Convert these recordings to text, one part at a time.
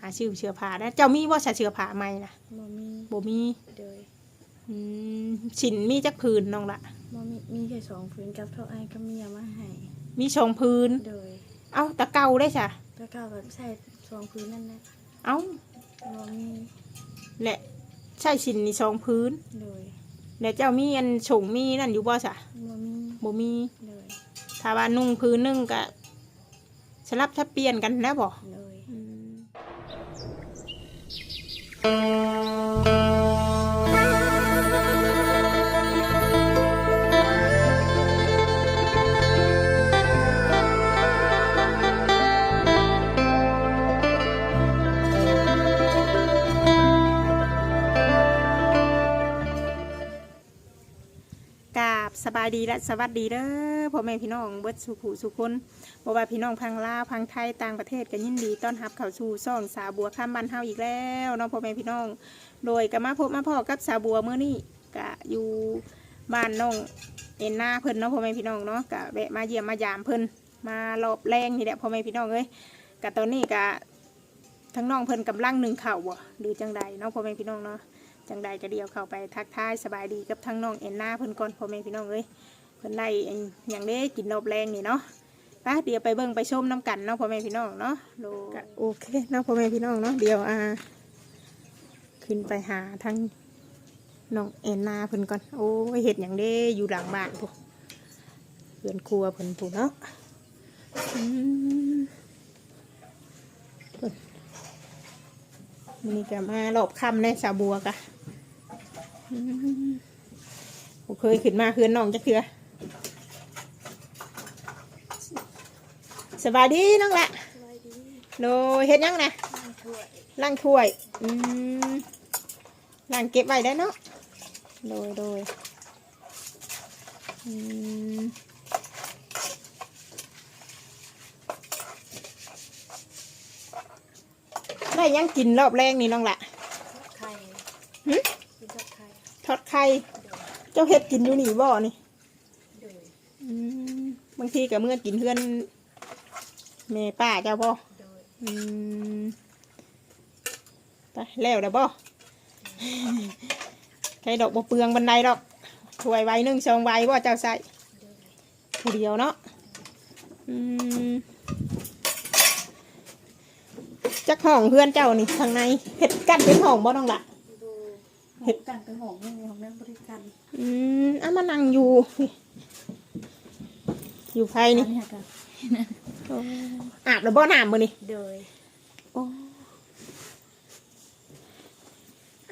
หาชื่อเสื้อผ้านะเจ้ามีบ่ใส่เสื้อผ้าใหม่นะบ่มีบ่มีโดยอืมฉินมีจักผืนน้องละบ่มีมีแค่สองพื้นกับเท่าไอ้ายก็มีเอามาให้มีชองพื้นโดย เอ้าตะเก่าได้จ้ะแล้วก็แบบใส่สองพื้นนั่นแหละเอ้าบ่มีแหละใช่ฉินนี่ชองพื้นโดยแล้วเจ้ามีอันฉงมีนั่นอยู่บ่จ้ะบ่มีบ่มีโดยถ้าว่านุ่งพื้นหนึงก็สลับทับเปลี่ยนกันนะบ่โดย กาบสบายดีและสวัสดีเด้อ พ่อแม่พี่น้องเบิดสุขุสุคนบ่ว่าพี่น้องพังลาวพังไทยต่างประเทศกันยินดีต้อนรับเข้าสู่ซ่องสาบัวข้ามบ้านเฮาอีกแล้วเน้องพ่อแม่พี่น้อง โดยก็มาพบมาพ่อกับสาบัวเมื่อนี้กะอยู่บ้านน้องเอ็นหน้าเพิ่นเนาะพ่อแม่พี่น้องเนาะกะแวะมาเยี่ยมมายามเพิ่นมารอบแรงนี่แหละพ่อแม่พี่น้องเอ้ยกะตอนนี้กะทั้งน้องเพิ่นกำลังหนึ่งเข่าวบ่หรือจังใดเนาะพ่อแม่พี่น้องเนาะจังใดก็เดียวเข้าไปทักทายสบายดีกับทั้งน้องเอ็นหน้าเพิ่นก่อนพ่อแม่พี่น้องเอ้ย เพิ่นไล่อันอย่างนี้กินนบแรงนี่เนาะป้าเดี๋ยวไปเบิ่งไปชมน้ำกันเนาะพ่อแม่พี่น้องเนาะโอเคเนาะพ่อแม่พี่น้องเนาะเดี๋ยวอ่าขึ้นไปหาทั้งน้องเอ็นนาเพิ่นก่อนโอ้เห็ดอย่างนี้อยู่หลังบ้านพวกเพื่อนครัวเพิ่นพูนเนาะนี่ก็มารอบคำในสาบัวกะอืมผมเคยขึ้นมาเคือนน้องจักเถือ สบายดีน้องละสบายดีโดยเฮ็ดหยังนะนั่งถ้วยล้างถ้วยอืมล้างเก็บไว้ได้เนาะโดยโดยอืมได้หยังกินรอบแรกนี่น้องละทอดไข่หึกินทอดไข่ทอดไข่ เจ้าเฮ็ดกินอยู่นี่บ่นี่โดยอืมบางทีก็เมื่อกินเพื่อน แม่ป้าเจ้าบ่โดยอืมไปแล้วเด้อบ่ใครดอกบ่เปลืองบันไดดอกถ้วยใบหนึ่งสองใบบ่เจ้าใส่โดยผู้เดียวเนาะอืมจักห้องเพื่อนเจ้านี่ทางในเฮ็ดกันเป็นห้องบ่ต้องละดูเห็ดกันเป็นหงนี่ของนั่งบริการอืมอะมานั่งอยู่นี่อยู่ไผนี่ นี่กันโอ้ อาบแล้วบ่น้ำมื้อนี่โดยโอ้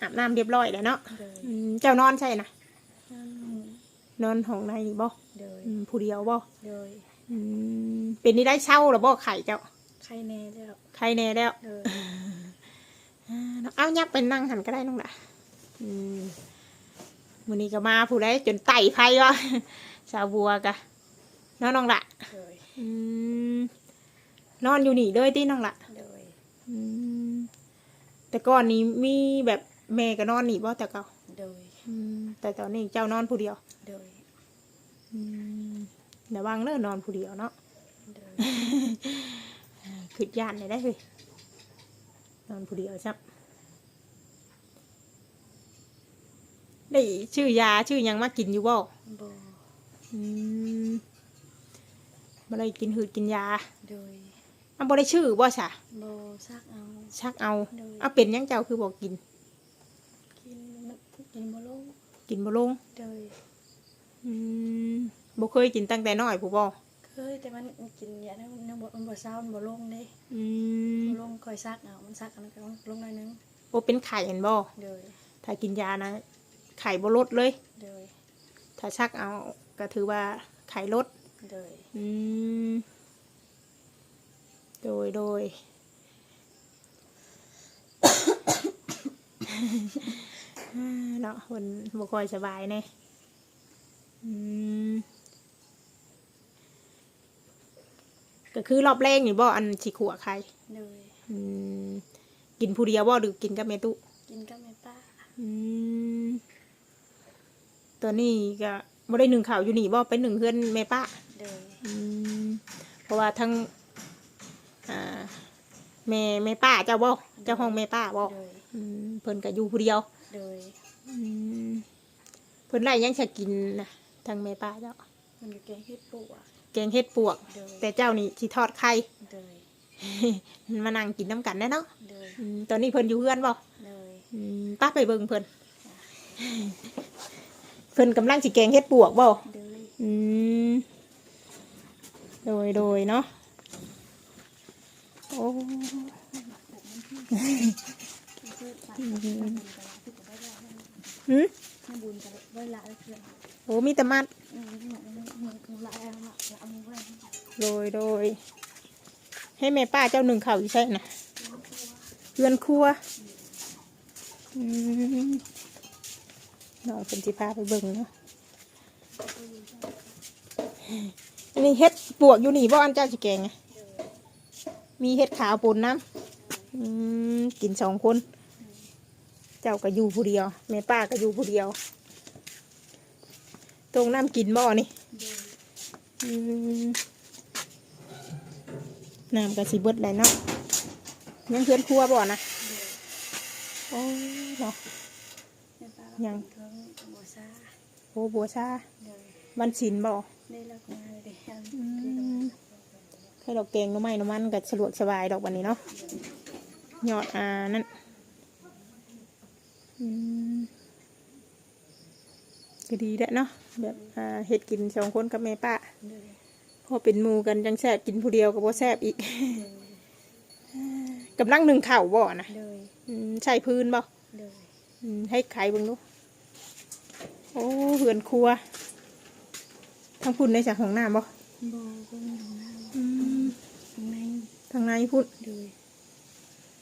อาบน้ำเรียบร้อยแล้วเนาะโดยอืมเจ้านอนใช่นะนั่งนอนห้องในนี่บ่โดยอืมผู้เดียวบ่โดยอืมเป็นนี่ได้เช่าหรือบ่ไข่เจ้าไข่แน่แล้วไข่แน่แล้วโดยอ่าน้องเอายักเป็นนั่งหันก็ได้น้องละอืมมื้อนี้ก็มาผู้ใดจนไต่ไฟวะ สาวบัวกะเน้องน้องละโดยอืม นอนอยู่นี่เลยที่น้องละโดยอืมแต่ก่อนนี้มีแบบแม่ก็นอนนี่บ่แต่เก่าโดยอืมแต่ตอนนี้เจ้านอนผู้เดียวโดยอืมระวังเด้อนอนผู้เดียวเนาะ โดยคืดย่านเลยได้เลยนอนผู้เดียวซับได้ชื่อยาชื่อหยังมากินอยู่บ่บ่อืมบ่ได้กินหืดกินยา โดย อันบ่ได้ชื่อบ่ซะบ่ซักเอาชักเอาโดยเอาเป็นหยังเจ้าคือบอกกิน กินมันกินบ่ลงกินบ่ลงโดยอืมบ่เคยกินตั้งแต่น้อยผู้บ่เคยแต่มันกินยาแล้วมันบ่มันบ่เศร้ามันบ่ลงเด้อืมลงคอยซักเอามันซักเอันนั้นก็ลงลงหน่อยนึงบ่เป็นไข่เห็นบ่โดยถ้ากินยานะไข่บ่ลดเลย โดยถ้าชักเอาก็ถือว่าไข่ลด โดย อืม โดยโดยเนาะคนบ่ค่อยสบายแน่อืมก็คือรอบแรกนี่บ่อันสิขัวใครโดยอืมกินผู้เดียวบ่หรือกินกับแม่ตุกินกับแม่ป้าอืมตอนนี้ก็บ่ได้หนึ่งข่าวอยู่นี่บ่ไปหนึ่งเพื่อนแม่ป้าโดยอืมเพราะว่าทั้ง อ่าแม่แม่ป้าเจ้าบ่เจ้าห้องแม่ป้าบ่โดยอืมเพิ่นก็อยู่ผู้เดียวโดยอืมเพิ่นได้หยังจะกินนะทางแม่ป้าเจ้ามันอยู่แกงเฮ็ดปูอะแกงเฮ็ดปวก โดยแต่เจ้านี่สิทอดไข่ โดยมานั่งกินน้ำกันแน่เนาะโดยอืมตอนนี้เพิ่นอยู่เพื่อนบ่โดยอืมป้าไปเบิ่งเพิ่นเพิ่นกำลังสิแกงเฮ็ดปวกบ่โดยอืมโดยโดยเนาะ โอ้โอ้มีแต่มัดอืมเหมือนโดยโดยให้แม่ป้าเจ้าหนึ่งเข่าอยู่ใช่นะเรือนครัวอืมน้องเป็นสิพาไปเบิ่งเนาะอันนี้เฮ็ดปวกอยู่นี่บ่อันเจ้าสิแกงไง มีเฮ็ดขาวปนน้ำอืมกินสองคน เจ้าก็อยู่ผู้เดียว แม่ป้าก็อยู่ผู้เดียว ตรงน้ำกินบ่อนี่โดยอืมน้ำกะสิเบิดเลยเนาะยังเพื่อนครัวบ่นะโอ้ยเนาะแม่ป้ายังเครื่องบัวซาโอ้บัวชาโดยมันสินบ่ได้เลิกงานเลย อันอืมให้ดอกแกงหน้ำไม้น้ำมันก็สะดวกสบายดอกวันนี้เนาะยอดอ่านั่นอืมก็ดีแหละเนาะแบบอ่าเฮ็ดกินสองคนกับแม่ป้าโดยพอเป็นหมูกันจังแซ่บกินผู้เดียวก็บ่แซ่บอีกโดยกำลังหนึ่งเข่าวบ่นะโดยอืมใช่พื้นบ่โดยอืมให้ไข่เบิ่งดูโอ้เหือนครัวทั้งพุ่นในจากของน้ำบ่ โบก็มีของน้อืมำข้างในทางในพุ่นโดย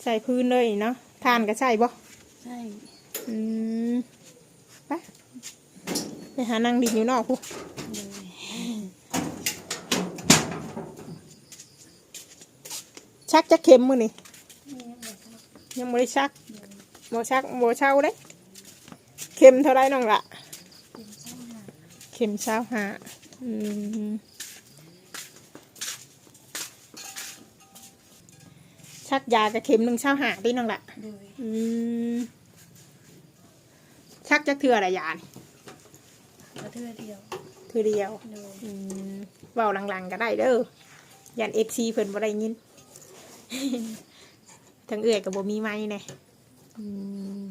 ใส่พื้นเลยเนาะทานก็ใช่บ่ใช่อืมไปไปหานั่งดินอยู่นอกพุ่นโดยชักจะเข็มมือนี่นี่ยังไงครับยังไม่ได้ชักโดยบ่ชักบ่เช่าเลยเข็มเท่าไรน้องละเป็นเจ้าหน้าเข็มเช้าหาอืม ชักยากับเข็มหนึ่งเช้าหาที่น้องละโดยอืมชักจะเถื่ออะไรยานกระเทือเดียวเถื่อเดียวโดยอืมเบาหลังๆก็ได้เด้อยันเอฟซีเพิ่นบ่ได้ยินทั้งเอื้อยกับบ่มีไม้แน่อืม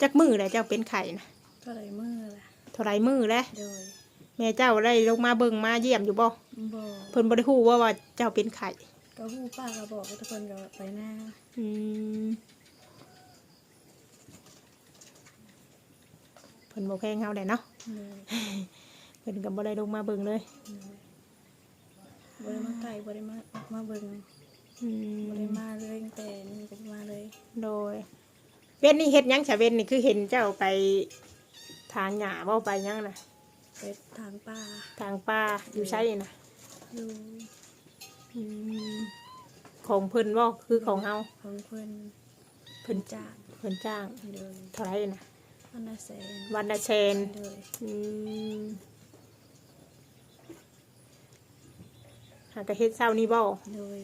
จักมือเลยเจ้าเป็นไข่นะก็เลยมือละเท่าไรมือแล้วโดยแม่เจ้าได้ลงมาเบิ่งมาเยี่ยมอยู่บ่บอเพิ่นบ่ได้ฮู้ว่าว่าเจ้าเป็นไข่ ก็หูป้าก็บอกว่าทุกคนก็ไปหน้าอืมเพิ่นบ่แพงเฮาได้เนาะโดยเพิ่นก็บ่ได้ลงมาเบิ่งเลยบริมาไก่บริมามาเบิ่งอืมบริมาเลยตั้งแต่นี่จะมาเลยโดย เว้นนี่เฮ็ดหยังฉะเว้นนี่คือเห็นเจ้าไปทางหญ้าบ่ไปหยังน่ะ ไปทางป้าทางป่าอยู่ใช่น่ะอยู่ อืมของเพิ่นบ่คือของเฮาของเพื่อนเพิ่นจากเพิ่นจ้างโดยเท่าไหร่น่ะอันนาแสนวันละแชนโดยอืมหากะเฮ็ดเช้านี้บ่โดย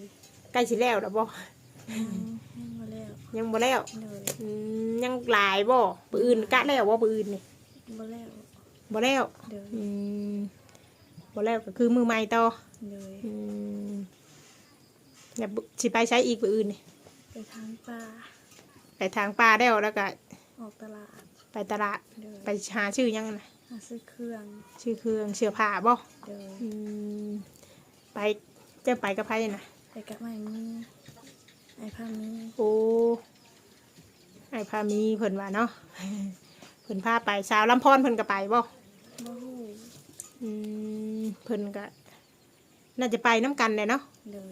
ใกล้สิแล้วแล้วบ่ยังยังมาแล้วยังบ่แล้วโดยอืมยังหลายบ่ปืนกะแล้วบ่ปืนนี่มาแล้วบ่แล้วโดยอืมบ่แล้วก็คือมือใหม่ต่อโดยอืม อย่าบุสิไปใช้อีกปืนนี่ไปทางป้าไปทางป่าแล้วแล้วก็ออกตลาดไปตลาดโดยไปหาชื่อยังนะหาซื้อเครื่องชื่อเครื่องเสื้อผ้าบ่โดยอืมไปเจะไปกับไผนะไปกับไม้มีไอ้ผ้ามีโอ้ไอพามีเพิ่นว่าเนาะเพิ่นพาไปสาวลำพอนเพิ่นก็ไปบ่บ่ฮู้อืมเพิ่นก็น่าจะไปน้ำกันเลยเนาะโดย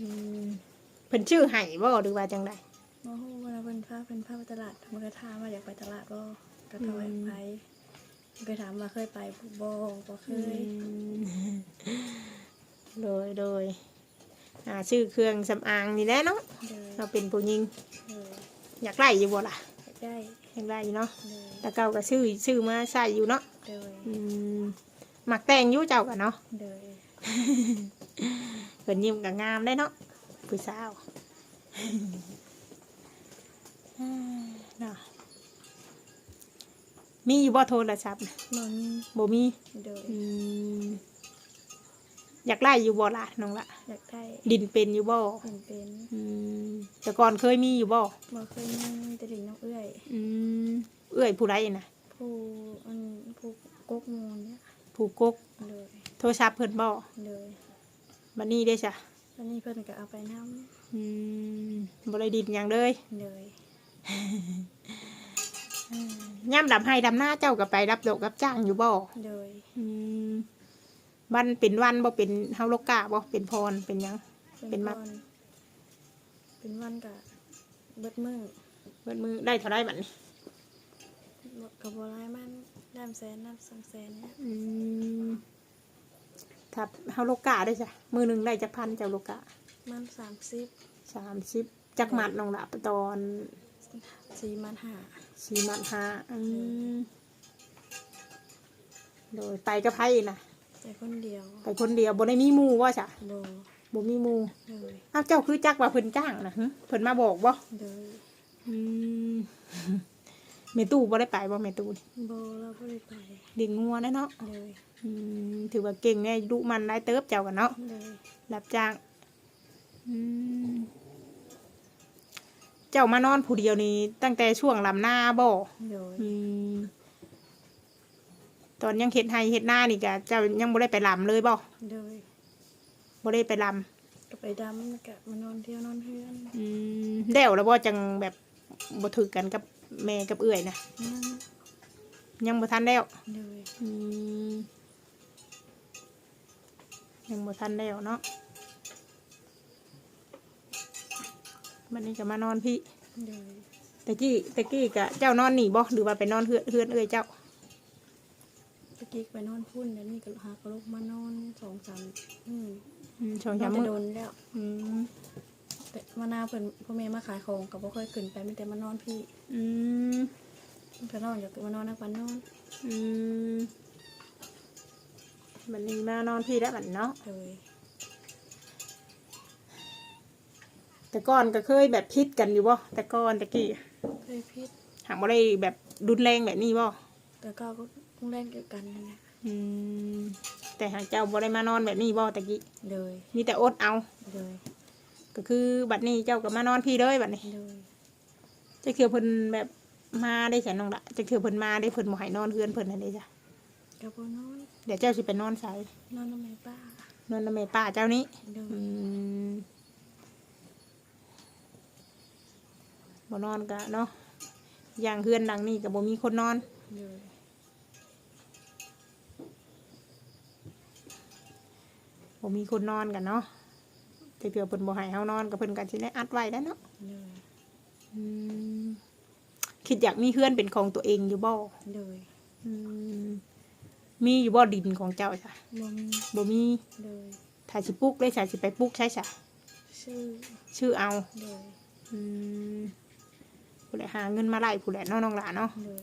อืมเพิ่นชื่อไห้บ่หรือว่าจังไดบ่ฮู้เวลาเพิ่นพาเพิ่นพาไปตลาดมันก็ถามว่าอยากไปตลาดบ่ก็ถอยไปไปถามว่าเคยไปบ่บ่เคยโดยโดยอ่าชื่อเครื่องสำอางนี่แหละเนาะโดยเราเป็นผู้หญิงโดยอยากไล่อยู่บ่ล่ะได้อยากไล่อยู่เนาะโดยแต่เก่าก็ชื่อชื่อมาใส่อยู่เนาะโดยอืมหมักแต่งอยู่เจ้ากันเนาะโดย เพิ่นยิ้มก็งามได้เนาะผู้สาวอ่าเนาะมีอยู่บ่โทรศัพท์น่ะบ่มีบ่มีโดยอืมอยากไล่อยู่บ่ล่ะน้องละอยากได้ดินเป็นอยู่บ่เป็นเป็นอืมแต่ก่อนเคยมีอยู่บ่บ่เคยมีแต่ดิ่งน้องเอื้อยอืมเอื้อยผู้ใดน่ะผู้อันผู้กกมูลเนี่ยผู้กกโดยโทรศัพท์เพิ่นบ่โดย บัดนี้ได้จ้ะวันนี้เพิ่นก็เอาไปนํอืมบ่ได้ดินหยังเลยโดยย่ำดำให้ดำหน้าเจ้าก็ไปรับดอกรับจ้างอยู่บ่โดยอืมวันเป็นวันบ่เป็นเฮาโลกาบ่เป็นพรเป็นหยัง เป็นมัดก่อเป็นวันก็เบิดมื้อเบิดมือได้เท่าไรบัดนี้บ่ก็บ่หลายมันด้ามแสนด้ามสองแสนเนี่ยอืม ถ้าเฮาโลกาได้จ้ะมือหนึงได้จักพันเจ้าโลกามัน30สามสิบจักหมัดน้องละตอน4มันห้าสี่หมัดห้าอืมโดยไปกับไผน่ะแต่คนเดียวไปคนเดียวบ่ได้มีหมู่ว่าจ้ะโดยบ่มีหมู่โดยอ้าวเจ้าคือจักว่าเพิ่นจ้างนะหึเพิ่นมาบอกบ่โดยอืม แม่ตู้บ่ได้ไปบ่แม่ตู้นี่โบเราบ่ได้ไปเลี้ยงงัวนะเนาะโดยอืมถือว่าเก่งแน่ดุมันได้เติบเจ้ากันเนาะโดยรับจ้างอืมเจ้ามานอนผู้เดียวนี่ตั้งแต่ช่วงลำหน้าบ่โดยอืมตอนยังเฮ็ดไห้เฮ็ดหน้านี่ก็เจ้ายังบ่ได้ไปลำเลยบ่โดยบ่ได้ไปลก็ไปดำแล้วก็มานอนเที่ยวนอนเฮือนำอืมแล้วแล้วบ่จังแบบบ่ถือกันกับ แม่กับเอื้อยนะนั่งยังบ่ทันแล้วโดยอืมยังบ่ทันแล้วเนาะวันนี้ก็มานอนพี่โดยตะกี้ตะกี้กะเจ้านอนหนีบ่หรือว่าไปนอนเฮือนเฮือนเอ้ยเจ้าตะกี้ไปนอนพุ่นแล้วนี่ก็หากระลุกมานอนสองสามอืมอืมช่องนอชานมแต่มืโดอนแล้ว อืม แต่มานาเพิ่นพ่อแม่มาขายของก็บ่ค่อยขึ้นไปมีแต่มานอนพี่อืมเพิ่นนอนอยากมานอนนักวันนอนอืมวันนี้มานอนพี่แล้วบัดเนาะโดยแต่ก่อนก็เคยแบบพิษกันอยู่บ่แต่ก่อนตะกี้เคยพิษหากบ่ได้แบบรุนแรงแบบนี้บ่แต่ก็ก็คงแรงเกี่ยวกันนั่นแหละอืมแต่หากเจ้าบ่ได้มานอนแบบนี้บ่ตะกี้โดยมีแต่อดเอาโดย ก็คือบัดนี้เจ้าก็มานอนพี่เลยบัดนี้ โดยจะคือเพิ่นแบบมาได้ฉันน้องละจะคือเพิ่นมาได้เพิ่นบ่ให้นอนเฮือนเพิ่นนั่นเด้จ้ะก็บ่นอนเดี๋ยวเจ้าสิไปนอนไสนอนนำแม่ป้านอนนำแม่ป้าเจ้านี้ โดยอืมบ่นอนก็เนาะอย่างเฮือนหลังนี้ก็บ่มีคนนอน โดยบ่มีคนนอนกันเนาะ แต่เผื่อเพิ่นบ่ให้เฮานอนก็เพิ่นก็สิได้อัดไว้แล้วเนาะโดยอืมคิดอยากมีเฮือนเป็นของตัวเองอยู่บ่โดยอืมมีอยู่บ่ดินของเจ้าจ้ะบ่มีบ่มีโดยถ้าสิปลูกได้จ้ะสิไปปลูกใช่จ้ะชื่อชื่อเอาโดยอืมผู้ใดหาเงินมาไล่ผู้ใดเนาะน้องหลานเนาะโดย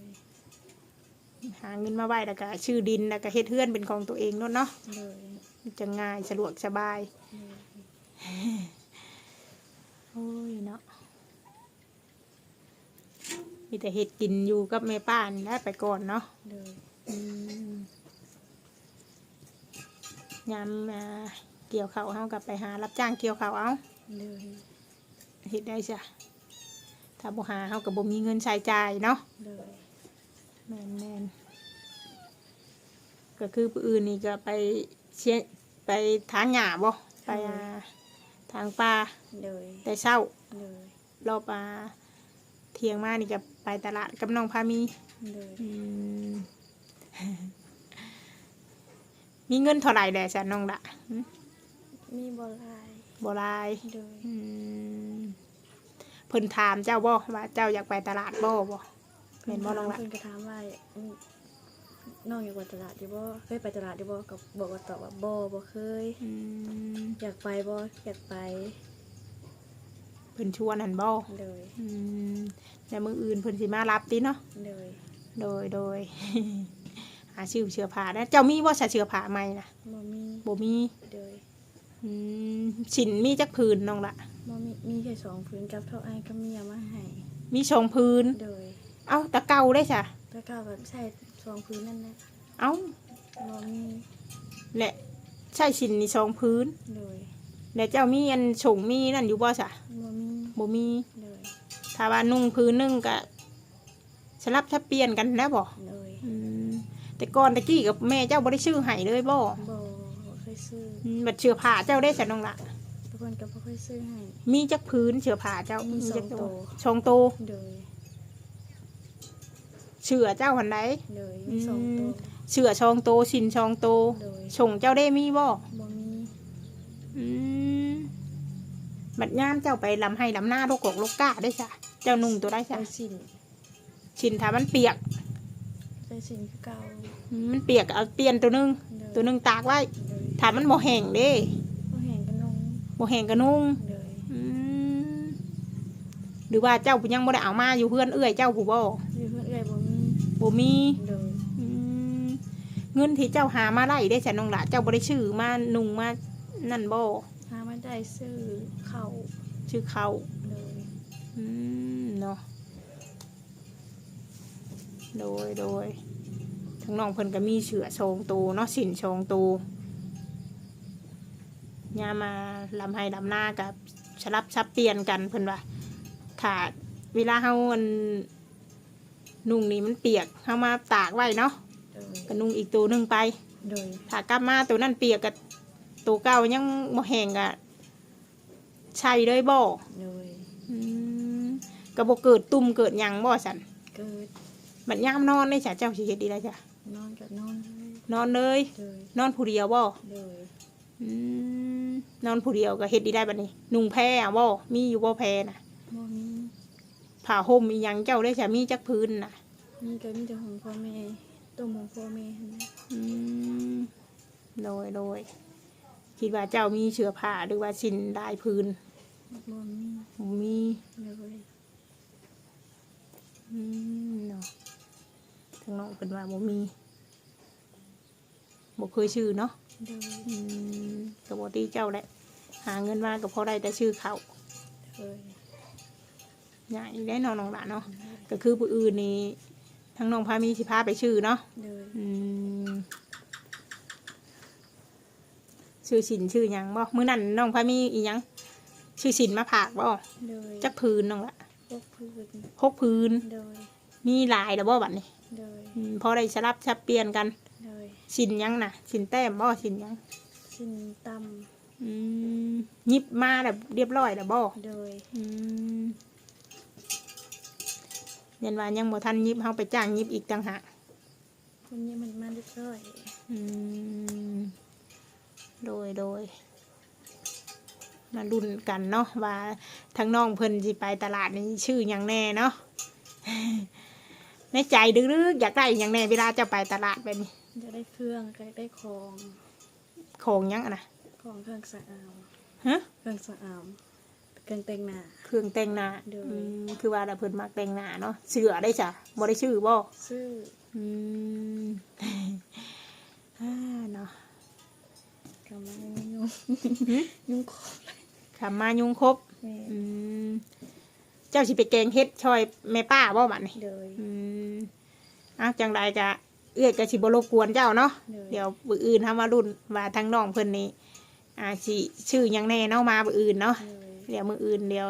หาเงินมาไว้แล้วก็ชื่อดินแล้วก็เฮ็ดเฮือนเป็นของตัวเองเนาะเนาะโดยมันจะง่ายสะดวกสบายโดย โอ้ยเนาะมีแต่เฮ็ดกินอยู่กับแม่ป้านี่แหละไปก่อนเนาะโดยอืมยามมาเกี่ยวข้าวเฮากับไปหา รับจ้างเกี่ยวข้าวเอาโดยเฮ็ดได้จ้ะถ้าบ่หาเฮาก็บ่มีเงินใช้จ่ายเนาะโดยแม่นแม่นก็คือผู้อื่นนี่ก็ไปเชียไปทางหญ้าบ่ไปอ่า ทางป่าโดยแต่เช้าโดยรอบอ่าเที่ยงมานี่ก็ไปตลาดกับน้องพามีโดยอืมมีเงินเท่าไหร่แหละจ้ะน้องละหึมีบอลายบ่หลายโดยอืมเพิ่นถามเจ้าบ่ว่าเจ้าอยากไปตลาดบ่บ่แม่นบ่น้องละเพิ่นก็ถามว่าอืม น้องอยากไปตลาดอยู่บ่เคยไปตลาดอยู่บ่ก็บอกว่าตอบว่าบ่บ่เคย อืมอยากไปบ่อยากไปเพิ่นชวนหันบ่โดยอืมแต่มืออื่นเพิ่นสิมารับติเนาะโดยโดยโดย หาชื่อเสื้อผ้าได้เจ้ามีบ่ใส่เสื้อผ้าใหม่นะบ่มีบ่มีโดยอือืมสินมีจักพื้นน้องละบ่มีมีแค่สองพื้นกับเท่าไอ้ายก็มีเอามาให้มีสองพื้นโดยเอ้าตะเกาได้จ้ะ ตะเก้ากับใช่สองพื้นนั่นแหละเอ้าบ่มีแหละใช่สินนี่สองพื้น โดยแล้วเจ้ามีอันฉงมีนั่นอยู่บ่จ้ะบ่มีบ่มี โดยถ้าว่านุ่งพื้นหนึงก็สลับชับเปลี่ยนกันนะบ่โดยอืมแต่ก่อนตะกี้กับแม่เจ้าบ่ได้ชื่อให้เลยบ่บ่บ่เคยซื้ออืมบัดเชือผ้าเจ้าได้จ้ะน้องละทุกคนก็บ่เคยซื้อให้ มีจักพื้นเชือผ้าเจ้ามีมีจักสองโตชองโตโดย เชือเจ้าหันใดโดยมีสองโตเชือชองโตสินชองโตโดยชงเจ้าได้มีบ่บ่มีอืมบัดย่ามเจ้าไปลำให้ลำหน้าโลกกกโลกกาได้จ้ะเจ้านุ่งตัวได้ใส่จ้ะสินชินถ้ามันเปียกใส่สินคือเก่าอืมมันเปียกเอาเปลี่ยนตัวหนึงโดยตัวหนึงตากไว้โดยถ้ามันบ่แห้งเด้บ่แห้งกันลงบ่แห้งก็นุ่งโดยอืมหรือว่าเจ้ายังบ่ได้เอามาอยู่เพื่อนเอื้อยเจ้าผู้บ่อยู่เพื่อนเอ้ยบ่มี บ่มีโดยอืมเงินที่เจ้าหามาไล่ได้ฉันน้องละเจ้าบ่ได้ชื่อมานุ่งมานั่นบ่หามาได้ซื้อข้าวชื่อเขาโดยอืมเนาะ โดย โดย ทั้งน้องเพิ่นก็มีเสือโชงตูเนาะสินโชงตูยามาลำให้ลำหน้ากับสลับซับเปลี่ยนกันเพิ่นว่าถ้าเวลาเฮาอัน นุ่งนี่มันเปียกเฮามาตากไว้เนาะโดยก็นุ่งอีกตัวหนึงไปโดยถ้ากลับมาตัวนั้นเปียกกับตัวเก่ายังบ่แห้งกะใช่เลยบ่โดยอืมก็บ่เกิดตุ่มเกิดหยังบ่สันเกิดบัดยามนอนได้จ้ะเจ้าสิเฮ็ดดีได้จ้ะนอนกับนอนเลยนอนเลย โดยนอนผู้เดียวบ่โดยอืมนอนผู้เดียวก็เฮ็ดดีได้บัดนี้ นุ่งแพรอะบ่มีอยู่บ่แพรน่ะบ่มี ผ้าห่มอีหยังเจ้าได้จ้ะมีจักพื้นน่ะมีก็มีแต่ของพ่อแม่ต้มของพ่อแม่หั่นนะอืมโดยโดยคิดว่าเจ้ามีเสื้อผ้าหรือว่าสินลายพื้นบ่มีบ่มีโดยอืมเนาะทางน้องเป็นว่าบ่มีบ่เคยชื่อเนาะโดยอืมกับบ่ตีเจ้าแหละหาเงินมาก็พอได้แต่ชื่อเขาโดย อย่างอีกได้น้องน้องหลานเนาะก็คือผู้อื่นนี่ทั้งน้องพามีสิพาไปชื่อเนาะโดยอืมชื่อสินชื่อหยังบ่มื้อนั้นน้องพามีอีหยังชื่อสินมาผากบ่โดยจักพื้นน้องละพวกพืชหกพื้นโดยมีหลายแล้วบ่บัดนี้โดยอืมพอได้สลับสับเปลี่ยนกันโดยสินหยังน่ะสินแต้มบ่สินหยัง สินตอืมยิบมาแบบเรียบร้อยแล้วบ่ำโดยอืมเรี ยนว่ายังบ่ทันยิบเฮาไปจ้างยิบอีกต่างหากคนนี้มันมาเรียบร้อยอืมโดยโดยมาลุ้นกันเนาะว่าทั้งน้องเพิ่นสิไปตลาดนี่ชื่อหยังแน่เนาะในใจดึกๆอยากได้หยังแน่เวลาจะไปตลาดแบบนี้จะได้เครื่องก็ได้ของของหยังอะนะของเครื่องสะอาวฮะเครื่องสะอาว เครื่องแต่งหน้า เครื่องแต่งหน้าโดย อืมคือว่าแต่เพิ่นมักแต่งหน้าเนาะเสือได้จ้ะบ่ได้ชื่อบ่ซื้ออืม อ่าเนาะกำลังยุ่งยุ่งคอคำมายุงครบ แม่อืม เจ้าสิไปแกงเฮ็ดช่อยแม่ป้าบ่บัดนี้ โดย อืมอ้าวจังไรกะ เอื้อยกะสิบ่รบกวนเจ้าเนาะโดยเดี๋ยวมื้ออื่นทำมารุ่นว่าทั้งน้องเพิ่นนี่อ่าสิชื่อหยังแน่เนาะมามื้ออื่นเนาะโดย เดี๋ยวมื้ออื่นเดี๋ยว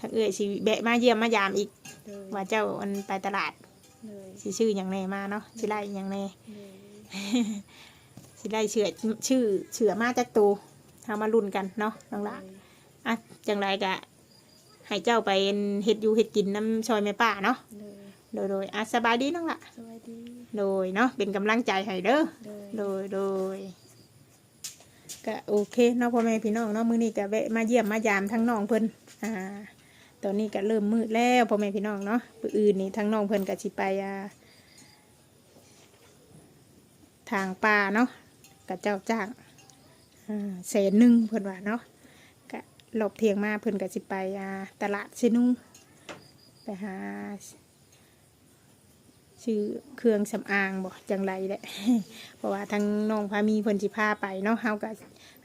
ทั้งเอื้อยสิแบะมาเยี่ยมมายามอีกโดยว่าเจ้ามันไปตลาดโดยสิชื่อหยังแน่มาเนาะสิไล่หยังแน่โดยสิไล่เชื่อชื่อเชื่อมาจากตูทำมารุ่นกันเนาะน้องละอะจังไรกะให้เจ้าไปเฮ็ดอยู่เฮ็ดกินน้ำซอยแม่ป้าเนาะโดยโดยโดยอะสบายดีน้องละสวัสดีโดยเนาะเป็นกำลังใจให้เด้อโดยโดยโดย ก็โอเคเนาะพ่อแม่พี่น้องเนาะมื้อนี้ก็แวะมาเยี่ยมมายามทั้งน้องเพิ่นอ่าตอนนี้ก็เริ่มมืดแล้วพ่อแม่พี่น้องเนาะมื้อื่นนี่ทั้งน้องเพิ่นก็สิไปอ่าทางป่าเนาะกับเจ้าจ้างอ่าแสนหนึ่งเพิ่นว่าเนาะก็หลบเทียงมาเพิ่นก็สิไปอ่าตลาดซินุไปหาชื่อเครื่องสำอางบ่จังไรแหละเพราะว่าทางน้องพามีเพิ่นสิพาไปเนาะเฮาก็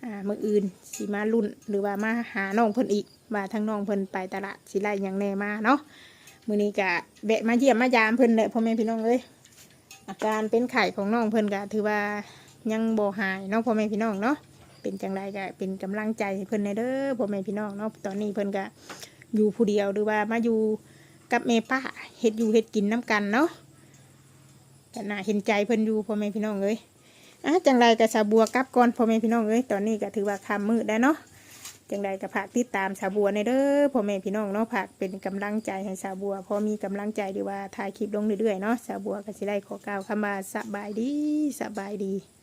อ่ามืออื่นสิมารุ่นหรือว่ามาหาน้องเพิ่นอีกว่าทั้งน้องเพิ่นไปตลาดสิไล่ยังแน่มาเนาะมือนี้ก็แวะมาเยี่ยมมายามเพิ่นแหละพ่อแม่พี่น้องเอ้ยอาการเป็นไข้ของน้องเพิ่นก็ถือว่ายังบ่หายเนาะพ่อแม่พี่น้องเนาะเป็นจังไดก็เป็นกำลังใจให้เพิ่นในเด้อพ่อแม่พี่น้องเนาะตอนนี้เพิ่นก็อยู่ผู้เดียวหรือว่ามาอยู่กับแม่ป้าเฮ็ดอยู่เฮ็ดกินน้กันเนาะก็น่าเห็นใจเพิ่นอยู่พ่อแม่พี่น้องเอ้ย อะจังไรกับสาบัวกลับก่อนพ่อแม่พี่น้องเอ้ยตอนนี้ก็ถือว่าคำมืดได้วเนาะจังไรกับผักติดตามสาบัวในเด้อพ่อแม่พี่น้องเนาะผักเป็นกำลังใจให้สาบัวพอมีกำลังใจดีว่าถ่ายคลิปลงเรื่อยๆเนาะสาบัวก็สิได้ขอกล่าวคำว่าสบายดีสบายดี